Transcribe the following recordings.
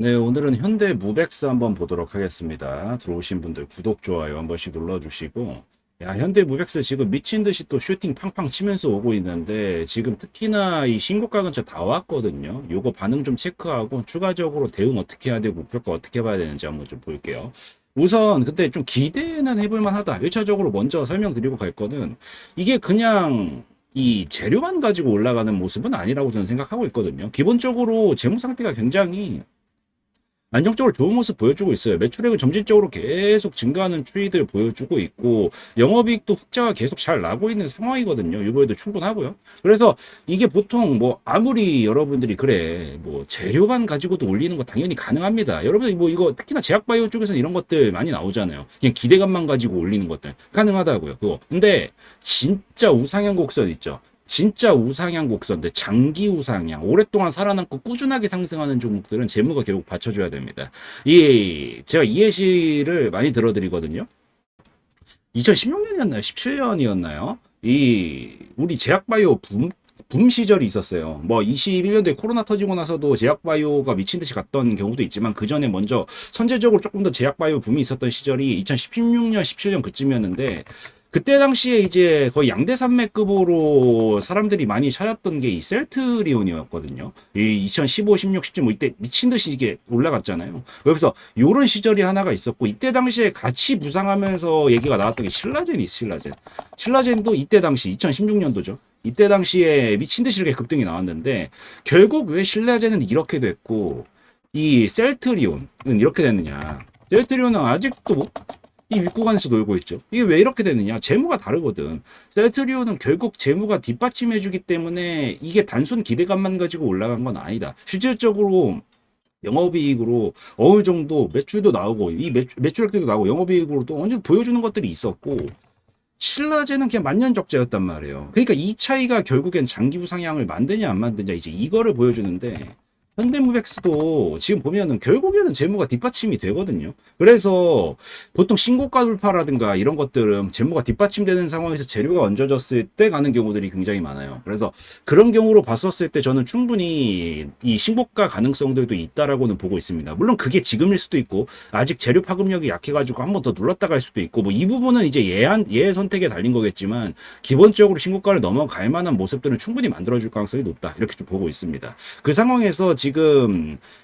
네, 오늘은 현대 무벡스 한번 보도록 하겠습니다. 들어오신 분들 구독, 좋아요 한 번씩 눌러주시고. 야, 현대 무벡스 지금 미친 듯이 또 슈팅 팡팡 치면서 오고 있는데, 지금 특히나 이 신고가 근처 다 왔거든요. 요거 반응 좀 체크하고, 추가적으로 대응 어떻게 해야 되고, 목표가 어떻게 봐야 되는지 한번 좀 볼게요. 우선, 근데 좀 기대는 해볼만 하다. 1차적으로 먼저 설명드리고 갈 거는, 이게 그냥, 이 재료만 가지고 올라가는 모습은 아니라고 저는 생각하고 있거든요. 기본적으로 재무 상태가 굉장히 안정적으로 좋은 모습 보여주고 있어요. 매출액은 점진적으로 계속 증가하는 추이들 보여주고 있고 영업이익도 흑자가 계속 잘 나고 있는 상황이거든요. 이번에도 충분하고요. 그래서 이게 보통 뭐 아무리 여러분들이 그래 뭐 재료만 가지고도 올리는 거 당연히 가능합니다. 여러분들 뭐 이거 특히나 제약바이오 쪽에서는 이런 것들 많이 나오잖아요. 그냥 기대감만 가지고 올리는 것들 가능하다고요. 그거. 근데 진짜 우상향 곡선 있죠. 진짜 우상향 곡선인데 장기 우상향 오랫동안 살아남고 꾸준하게 상승하는 종목들은 재무가 결국 받쳐줘야 됩니다. 이 제가 이 예시를 많이 들어드리거든요. 2016년이었나요? 17년이었나요? 이 우리 제약바이오 붐, 붐 시절이 있었어요. 뭐 21년도에 코로나 터지고 나서도 제약바이오가 미친 듯이 갔던 경우도 있지만 그 전에 먼저 선제적으로 조금 더 제약바이오 붐이 있었던 시절이 2016년, 17년 그쯤이었는데 그때 당시에 이제 거의 양대 산맥급으로 사람들이 많이 찾았던 게 이 셀트리온이었거든요. 이 2015, 16, 17, 뭐 이때 미친 듯이 이게 올라갔잖아요. 그래서 요런 시절이 하나가 있었고 이때 당시에 같이 부상하면서 얘기가 나왔던 게 신라젠이 신라젠. 신라젠도 이때 당시 2016년도죠. 이때 당시에 미친 듯이 이렇게 급등이 나왔는데 결국 왜 신라젠은 이렇게 됐고 이 셀트리온은 이렇게 됐느냐? 셀트리온은 아직도 뭐 이 윗구간에서 놀고 있죠. 이게 왜 이렇게 되느냐? 재무가 다르거든. 셀트리온은 결국 재무가 뒷받침해주기 때문에 이게 단순 기대감만 가지고 올라간 건 아니다. 실질적으로 영업이익으로 어느 정도 매출도 나오고 이 매출, 매출액도 나오고 영업이익으로도 어느 정도 보여주는 것들이 있었고 신라제는 그냥 만년 적자였단 말이에요. 그러니까 이 차이가 결국엔 장기 부 상향을 만드냐 안 만드냐 이제 이거를 보여주는데 현대무백스도 지금 보면은 결국에는 재무가 뒷받침이 되거든요. 그래서 보통 신고가 돌파라든가 이런 것들은 재무가 뒷받침되는 상황에서 재료가 얹어졌을 때 가는 경우들이 굉장히 많아요. 그래서 그런 경우로 봤었을 때 저는 충분히 이 신고가 가능성들도 있다라고는 보고 있습니다. 물론 그게 지금일 수도 있고 아직 재료 파급력이 약해가지고 한 번 더 눌렀다 갈 수도 있고 뭐 이 부분은 이제 예한 예 선택에 달린 거겠지만 기본적으로 신고가를 넘어갈 만한 모습들은 충분히 만들어줄 가능성이 높다 이렇게 좀 보고 있습니다. 그 상황에서 지금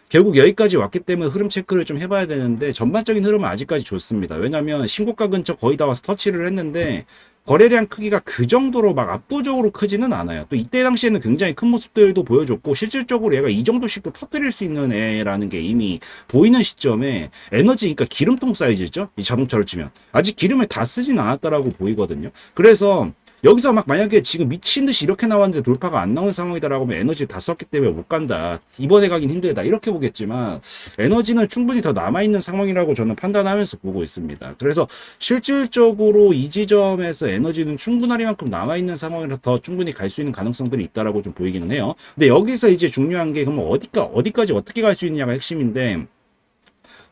결국 여기까지 왔기 때문에 흐름 체크를 좀 해봐야 되는데 전반적인 흐름은 아직까지 좋습니다. 왜냐하면 신고가 근처 거의 다 와서 터치를 했는데 거래량 크기가 그 정도로 막 압도적으로 크지는 않아요. 또 이때 당시에는 굉장히 큰 모습들도 보여줬고 실질적으로 얘가 이 정도씩도 터뜨릴 수 있는 애라는 게 이미 보이는 시점에 에너지 그러니까 기름통 사이즈죠. 이 자동차로 치면 아직 기름을 다 쓰진 않았다라고 보이거든요. 그래서 여기서 막 만약에 지금 미친 듯이 이렇게 나왔는데 돌파가 안 나오는 상황이다라고 하면 에너지 다 썼기 때문에 못 간다. 이번에 가긴 힘들다. 이렇게 보겠지만 에너지는 충분히 더 남아있는 상황이라고 저는 판단하면서 보고 있습니다. 그래서 실질적으로 이 지점에서 에너지는 충분하리만큼 남아있는 상황이라서 더 충분히 갈 수 있는 가능성들이 있다라고 좀 보이기는 해요. 근데 여기서 이제 중요한 게 그러면 어디까, 어디까지 어떻게 갈 수 있느냐가 핵심인데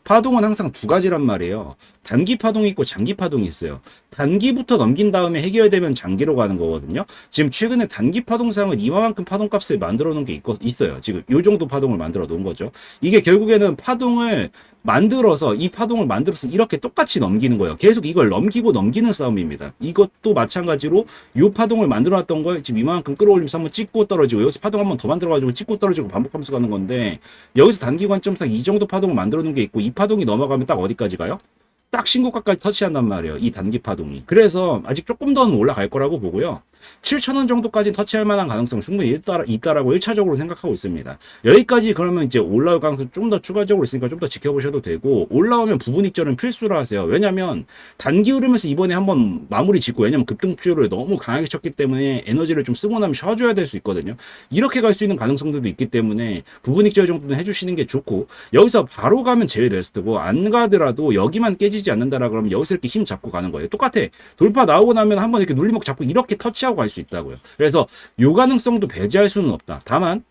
파동은 항상 두 가지란 말이에요. 단기 파동이 있고 장기 파동이 있어요. 단기부터 넘긴 다음에 해결되면 장기로 가는 거거든요. 지금 최근에 단기 파동상은 이만큼 파동값을 만들어 놓은 게 있, 있어요. 지금 요 정도 파동을 만들어 놓은 거죠. 이게 결국에는 파동을 만들어서 이 파동을 만들어서 이렇게 똑같이 넘기는 거예요. 계속 이걸 넘기고 넘기는 싸움입니다. 이것도 마찬가지로 이 파동을 만들어 놨던 걸 지금 이만큼 끌어올리면서 한번 찍고 떨어지고 여기서 파동 한번 더 만들어 가지고 찍고 떨어지고 반복하면서 가는 건데 여기서 단기 관점상 이 정도 파동을 만들어 놓은 게 있고 이 파동이 넘어가면 딱 어디까지 가요? 딱 신고가까지 터치한단 말이에요. 이 단기 파동이. 그래서 아직 조금 더는 올라갈 거라고 보고요. 7,000원 정도까지 터치할 만한 가능성 충분히 있다, 있다라고 1차적으로 생각하고 있습니다. 여기까지 그러면 이제 올라올 가능성 좀 더 추가적으로 있으니까 좀 더 지켜보셔도 되고 올라오면 부분 익절은 필수로 하세요. 왜냐면 단기 흐름에서 이번에 한번 마무리 짓고 왜냐면 급등주를 너무 강하게 쳤기 때문에 에너지를 좀 쓰고 나면 쉬어줘야 될 수 있거든요. 이렇게 갈 수 있는 가능성들도 있기 때문에 부분 익절 정도는 해주시는 게 좋고 여기서 바로 가면 제일 베스트고 안 가더라도 여기만 깨지지 않는다라 그러면 여기서 이렇게 힘 잡고 가는 거예요. 똑같아. 돌파 나오고 나면 한번 이렇게 눌림목 잡고 이렇게 터치하고 갈수 있다고요. 그래서 요 가능성도 배제할 수는 없다. 다만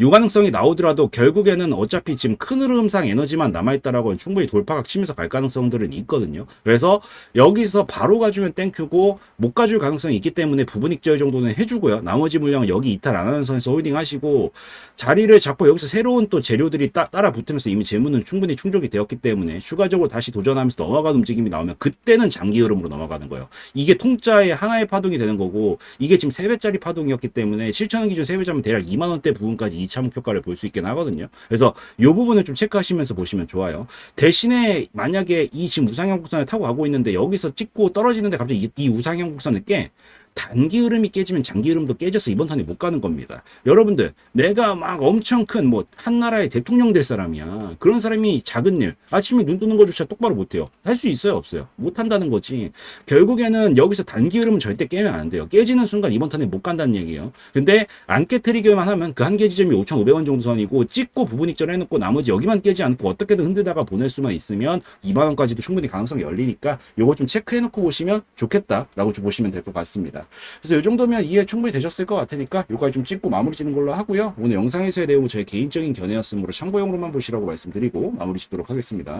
요 가능성이 나오더라도 결국에는 어차피 지금 큰 흐름상 에너지만 남아있다라고 충분히 돌파각 치면서 갈 가능성들은 있거든요. 그래서 여기서 바로 가주면 땡큐고 못 가줄 가능성이 있기 때문에 부분 익절 정도는 해주고요. 나머지 물량은 여기 이탈 안 하는 선에서 홀딩 하시고 자리를 잡고 여기서 새로운 또 재료들이 따, 따라 붙으면서 이미 재무는 충분히 충족이 되었기 때문에 추가적으로 다시 도전하면서 넘어가는 움직임이 나오면 그때는 장기 흐름으로 넘어가는 거예요. 이게 통짜의 하나의 파동이 되는 거고 이게 지금 3배짜리 파동이었기 때문에 7천원 기준 3배짜면 대략 2만원대 부분까지 2차 목표가를 볼 수 있긴 하거든요. 그래서 이 부분을 좀 체크하시면서 보시면 좋아요. 대신에 만약에 이 지금 우상향 곡선을 타고 가고 있는데 여기서 찍고 떨어지는데 갑자기 이, 이 우상향 곡선을 깨 단기 흐름이 깨지면 장기 흐름도 깨져서 이번 턴에 못 가는 겁니다. 여러분들, 내가 막 엄청 큰 뭐 한 나라의 대통령 될 사람이야. 그런 사람이 작은 일, 아침에 눈 뜨는 것조차 똑바로 못 해요. 할 수 있어요, 없어요? 못 한다는 거지. 결국에는 여기서 단기 흐름은 절대 깨면 안 돼요. 깨지는 순간 이번 턴에 못 간다는 얘기예요. 근데 안 깨트리기만 하면 그 한계 지점이 5,500원 정도 선이고 찍고 부분 익절 해놓고 나머지 여기만 깨지 않고 어떻게든 흔들다가 보낼 수만 있으면 2만 원까지도 충분히 가능성이 열리니까 요거 좀 체크해놓고 보시면 좋겠다라고 좀 보시면 될 것 같습니다. 그래서 이 정도면 이해 충분히 되셨을 것 같으니까 요까지 좀 찍고 마무리 짓는 걸로 하고요. 오늘 영상에서의 내용은 저의 개인적인 견해였으므로 참고용으로만 보시라고 말씀드리고 마무리 짓도록 하겠습니다.